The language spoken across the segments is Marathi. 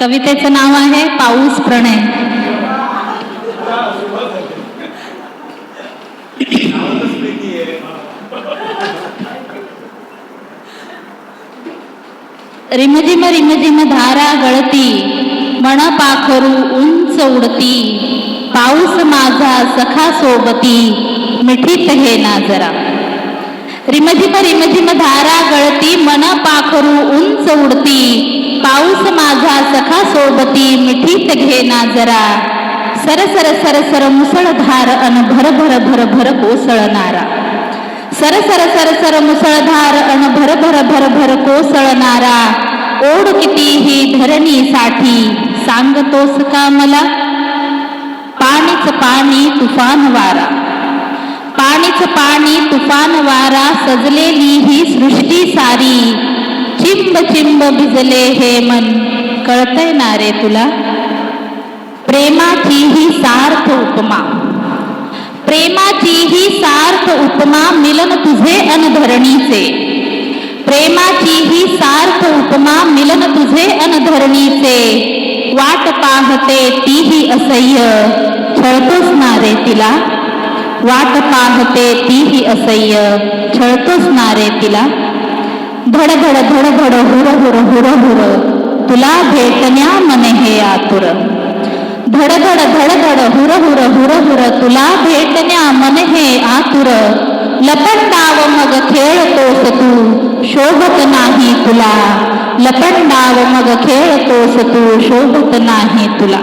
कवितेचं नाव आहे पाऊस प्रणय. रिमझिम रिमझिम धारा गळती मनपाखरू उंच उडती पाऊस माझा सखा सोबती मिठीत हे ना जरा. रिमझिम रिमझिम धारा न पाखरू उंच उडती पाऊस माझा सखा सोबती मिठीत घे ना जरा. सर सर सर सर मुसळधार अन भर भर भर भर कोसळणारा सर सर सर सर मुसळधार अन भर भर भर भर कोसळणारा ओढ कितीही धरणीसाठी सांगतोस का मला? पाणीच पाणी तुफान वारा. पाणीच पाणी तुफान वारा सजलेली ही सृष्टी सारी. चिंब चिंब भिजले हे मन. कळतय ना रे तुला? प्रेमाची ही सार्थ उपमा. प्रेमाची ही सार्थ उपमा मिलन तुझे अनधरणीचे. प्रेमाची ही सार्थ उपमा मिलन तुझे अनधरणीचे. वाट पाहते तीही असह्य. छळतोच ना रे तिला? वाट पाहते तीही असह्य छळतोस ना रे तिला. धड धड धड धड हुर हुर हुर हुर, तुला भेटण्या मन हे आतुर. धड धड धड धड हुर हुर हुर हुर, तुला भेटण्या मन हे आतुर. लपंडाव मग खेळतोस तू, शोभत नाही तुला. लपंडाव मग खेळतोस तू, शोभत नाही तुला.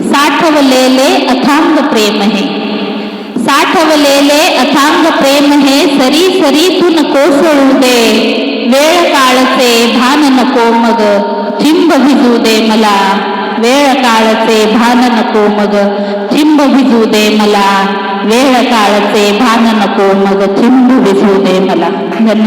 साठवलेले अथांग प्रेम हे. साठवलेले अथांग प्रेम हे सरी तू कोसळू दे वेळ काळचे भान नको मग चिंब भिजू दे मला वेळ काळचे भान नको मग चिंब भिजू दे मला वेळ काळचे भान नको मग चिंब भिजू दे मला धन्यवाद